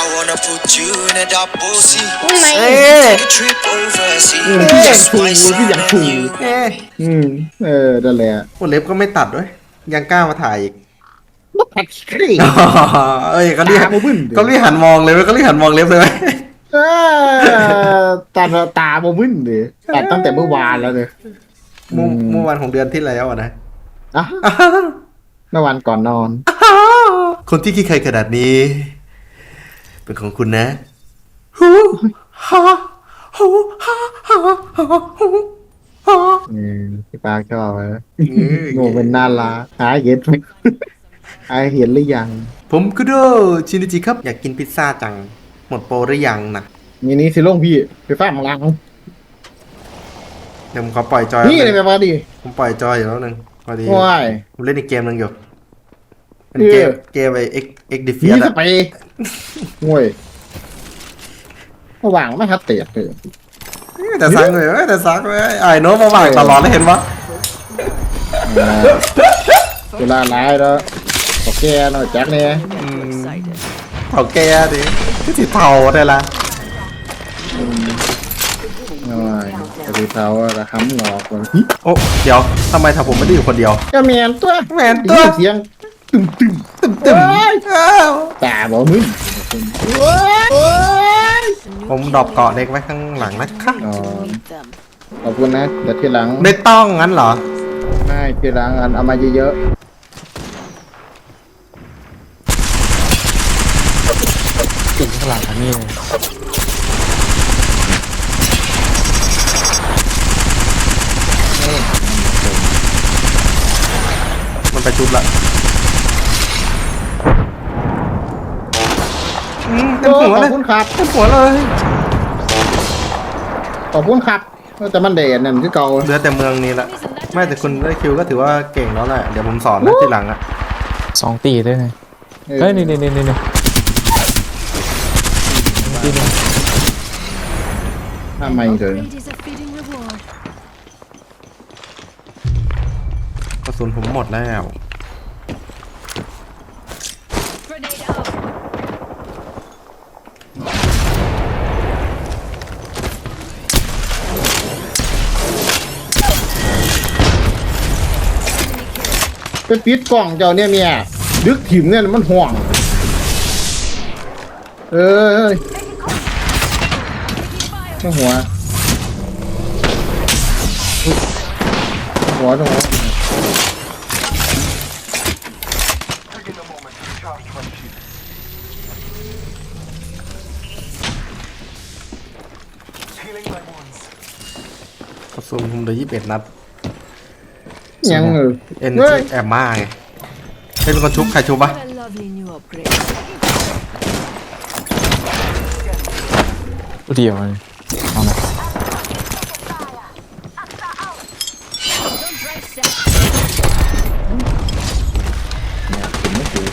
I wanna put you in a double seat. เอ๊ะ Take a trip overseas. อืมพี่อยาก Just ถู my พี่อยาก son ถู and you. เอ๊ะอืม เออนั่นแหละโอ้เล็บก็ไม่ตัดด้วยยังกล้ามาถ่ายอีกมาผัดกรีอ๋อเอ้ยเขาเรียกตาบ่บึ้นเขาเรียกหันมองเลยไหมเขาเรียกหันมองเล็บเลยไหมเออตาตาบ่มึนดิตัดตั้งแต่เมื่อวานแล้วเลยเมื่อเมื่อวันของเดือนที่แล้วอะนะ อะเมื่อวันก่อนนอน คนที่ขี้ใครขนาดนี้ เป็นของคุณนะฮูฮ่าฮูฮ่าฮ่าฮ่าฮูฮ่าอืมพี่ปาชอบนะอืมโง่เป็นน่ารักหาเห็นไหมหาเห็นหรือยัง ผมคุโดชินจิครับ อยากกินพิซซ่าจัง หมดโปรหรือยังนะมีนี้สิลงพี่ไปฟ้าของลังเดี๋ยวผมขอปล่อยจอยนี่เลยไปมาดิผมปล่อยจอยอยู่แล้วนึงพอดีว้ายผมเล่นอีกเกมหนึงอยู่ เป็นเกมเออเกมไอเอ็กเอ็กดิเฟีนี่ยสไปห่วยระหว่างไม่ฮัตเตะเลยแต่ซักเลยเว้ยแต่ซักเลยไอ้โน้ตมาว่างตลอดเลยเห็นปะอ่าเวลาร้ายแล้วขอแก้หน่อยแจ็คเนี่ยเท่าแกดิที่สิเท่าได้ละหน่อยจะไปเท้าระคำหลอกก่อนหิโอ้เดี๋ยวทำไมถ้าผมไม่ได้อยู่คนเดียวก็แมนตัวแมนตัวเสียง ตึมตึมตึมตึมอ้าวตาบ่มึนผมดรอปเกาะเด็กไว้ข้างหลังนะคะอ๋อขอบคุณนะเดี๋ยวทีหลังไม่ต้องงั้นเหรอไม่ทีหลังอันเอามาเยอะๆกินข้างหลังอันนี้มันไปชุบละ อืมเต็มหัวขเลอยบคุณครับ เต็มหัวเลย ขอบคุณครับแต่มันเด่นนั่นคือเก่าเหลือแต่เมืองนี้ละไม่แต่คุณได้คิวก็ถือว่าเก่งแล้วแหละเดี๋ยวผมสอนนะทีหลังอะสองตีด้วยไงเออเฮ้ยนี่นี่นี่นี่นี่ตีนึงทำไมเลย Greed is a fitting reward. กระสุนผมหมดแล้ว Grenade out. ไปปิดกล่องเจ้าเนี่ยเมียดึกถิ่มเนี่ยมันห่วง เอ้ยต้งหัวหัวตรงหัวกระสุนผมเหลือยี่สิบเอ็ดนัด ยังเออเอ็นเฮ้ยแอบมาไงเป็นคนชุบใครชุบปะ What a lovely new upgrade. ตัวเดียวเลยเอาหน่อย Don't drive set. ผมไม่ถูก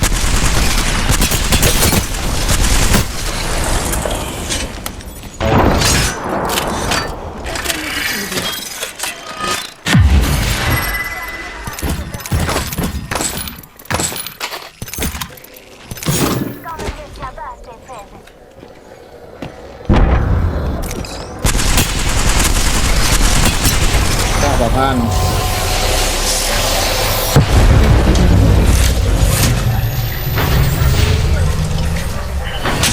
ข้าประพาน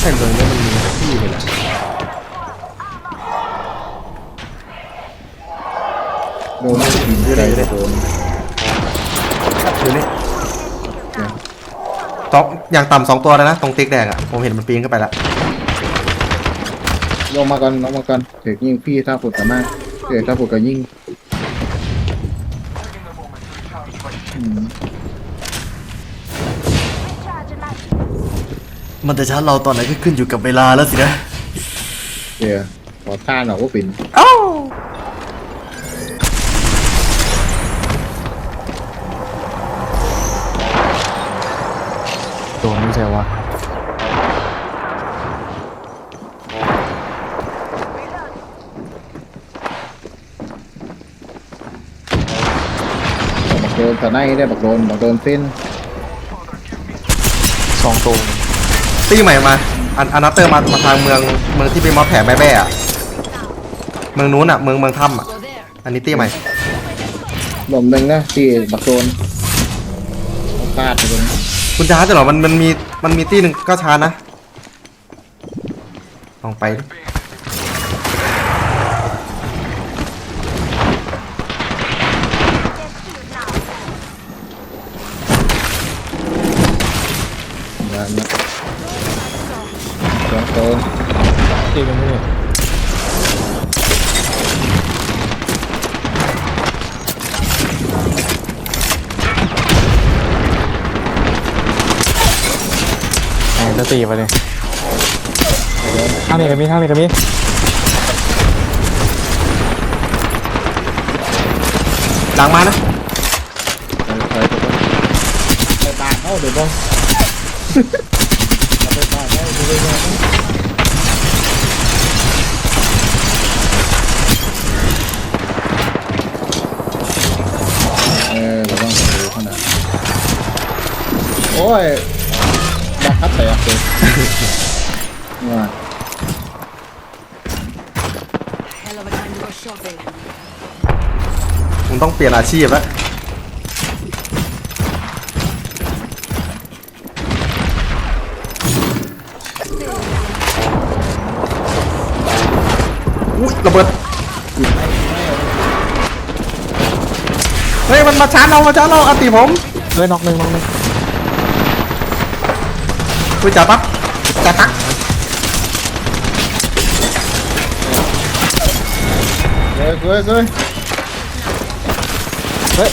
ไอ้เมืองนี้มันมีที่เลยแหละโดนถิ่มที่ไรโดนดูนี่สองอย่างต่ำสองตัวเลยนะ ตรงติ๊กแดงอะ ผมเห็นมันปีนขึ้นไปแล้วลงมาก่อนลงมาก่อนเถือกยิงพี่ถ้าผุดกันมากเถือกถ้าผุดก็ยิง มมันจะชาร์จเราตอนไหนก็ขึ้นอยู่กับเวลาแล้วสินะ เดี๋ยวขอท่าหน่อยว่าเป็นอ้าวโดนไม่ใช่วะ บักโดน แต่ในได้บักโดนบักโดนเส้นสองตัวตีใหม่มา อันอันนัตเตอร์มามาทางเมืองเมืองที่เป็นมอสแผ่แม่แบ้อะเมืองนู้นอะเมืองเมืองถ้ำอะอันนี้ตีใหม่หลมหนึ่งนะที่บักโซนพลาดไปตรงนี้คุณช้าจะเหรอมันมันมีมันมีตีหนึ่งก็ช้านะลองไปดิ ตีไปเลยทางนี้ก็มีทางนี้ก็มีดังมานะไปไปไปไปตากเขาเดี๋ยวบ้องไปตากเข้าดูเลยนะเออเราต้องดูขนาดโอ้ย ดักคัดแตกเลยว่า Hell of a time to go shopping. มึงต้องเปลี่ยนอาชีพแล้วอุ้ยระเบิดเฮ้ยมันมาชาร์จเรามาชาร์จเราอันติผม เฮ้ยน็อกหนึ่งน็อกหนึ่ง คุยจ่าปั๊บจ่าตักเฮ้ยเฮ้ยเฮ้ยเฮ้ย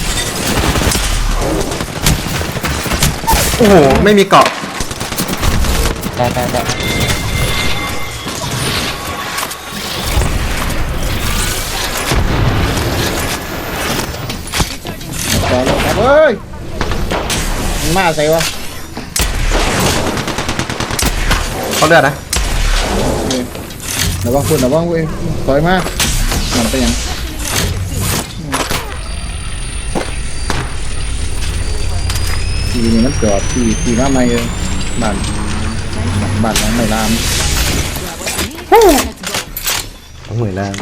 โอ้โห ไม่มีเกาะแต่แต่แต่ต่อเลยครับเฮ้ยมันมาใส่วะ เขาเลือดนะนี่ระวังคุณระวังเว้ยถอยมามันไปยังทีนี้มันจอดที่ที่มาไม่บ้านบ้านนั้นไม่ลามสองหมื่นแล้ว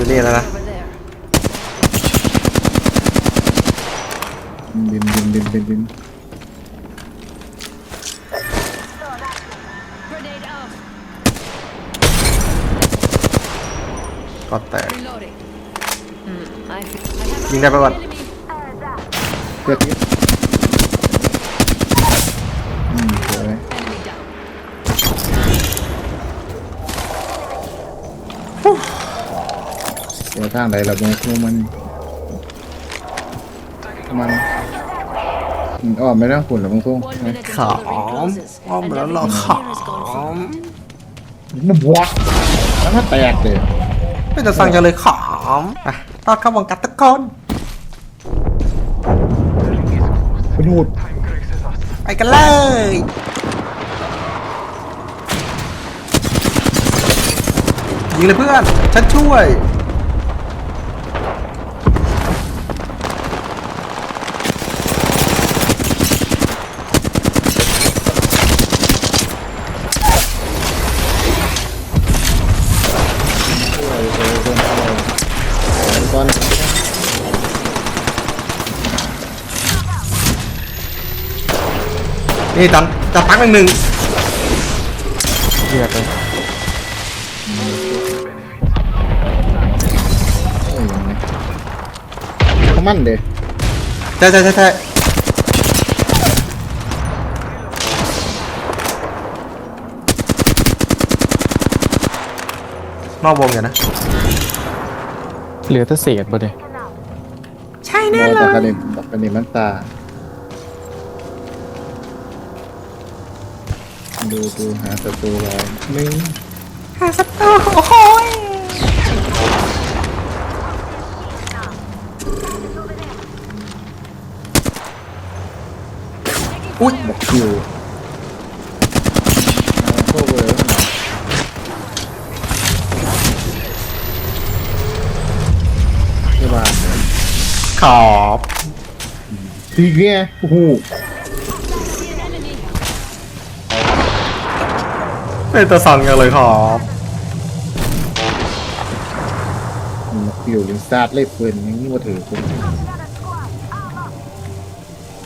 อยู่นี่แล้วนะ Over there. บินบินบินบินบิน Grenade out. ก็แตก Reloading. Hmm. I feel. I have ยิงได้ปะวะ enemy. เพื่อ ทางใดเราเบิ่งคู่มันมันอืมอ้อมไม่ต้องฝุ่นหรอกบางคู่ One minute ขอ until the ring ม closes. อ้อม and แล้วเรา everything ขอ here is gone for มมันบวกแล้วมันแตกเลยไม่จะสั่งจะเลยขอมอะตอนเข้าวงการตะกอนคุณหูดไปกันเลยยิงเลยเพื่อน ฉันช่วย นี่จันจัดตักหนึ่งหนึ่งเลือดเลยเขามันเด้ใช่ใช่ใช่ใช่นอกวงอย่างนะเหลือแต่เศษบ่เด้ใช่แน่เลแต่ยคันนี้คันนี้มันตา ดูดูหาศัตรูก่อนไม่หาศัตรูโอ้โยอุ๊ยบอกคิวโคเวอร์ใช่ป่ะขอบจริงไงโอ้โห เป็นตัวสั่นกันเลยขอบฟิวลิงซาดเล่ปืนอย่างนี้มาถือคุณ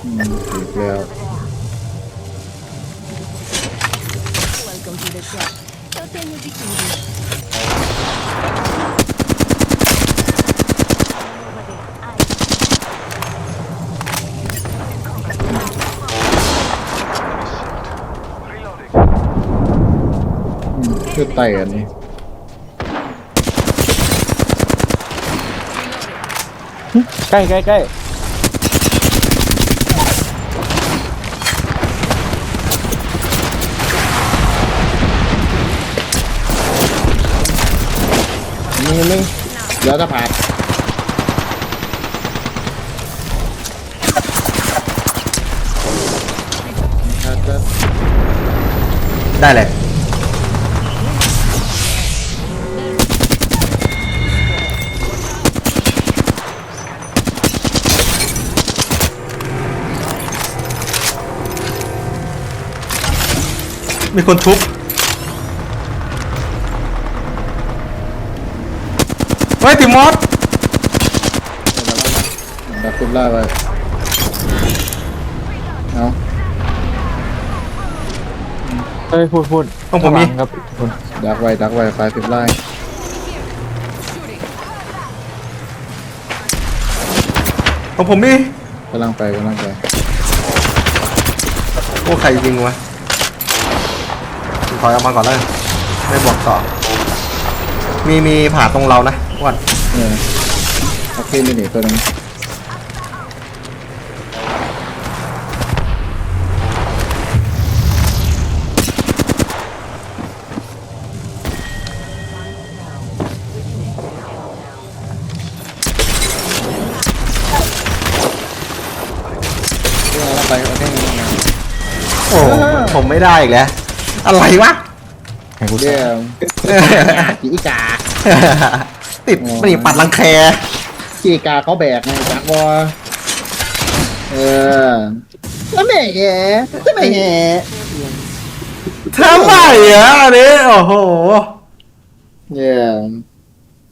อืมถือแล้ว Welcome to the club. Yo tengo bikini. อื คือไต่อันนี้ใกล้ใกล้ใกล้มีไหมเดี๋ยวจะผ่านถ้าจะได้เลย มีคนทุบเฮ้ยติมอสดักคุมล่าไปเอาเฮ้ยพูดพูดของผมมีข้างหลัครับคุณดักไว้ดักไว้ไฟฟิบไล่ของผมมีกำลังไปกำลังไป โอ้ใครยิงวะถ อยออกมาก่อนเลยไม่บอกต่อ มีมีผ่าตรงเรานะวันเออโอเคไม่หนีตัวนึงไปโอเคโอ้ผมไม่ได้อีกแล้ว อะไรวะให้กูเดี๋ใส่ยวจีกาติดไม่ปัดรังแคจีกาเขาแบกไงจักวอเออแล้วแม่แย่แล้วแม่แย่ทำไมอะอันนี้โอ้โหเนี่ย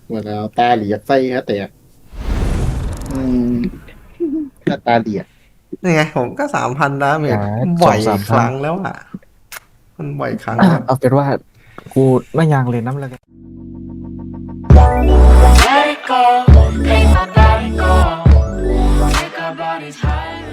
หมดแล้วตาเหลียดไส้ฮะแตกอืมหน้าตาเหลียดนี่ไงผมก็สามพันดาเมจบ่อยครั้งแล้วอะ มันบ่อยครั้งอะเอาเป็นว่า กูไม่ยางเลยน้ำละกัน Let it go, make my body go. Make our bodies high.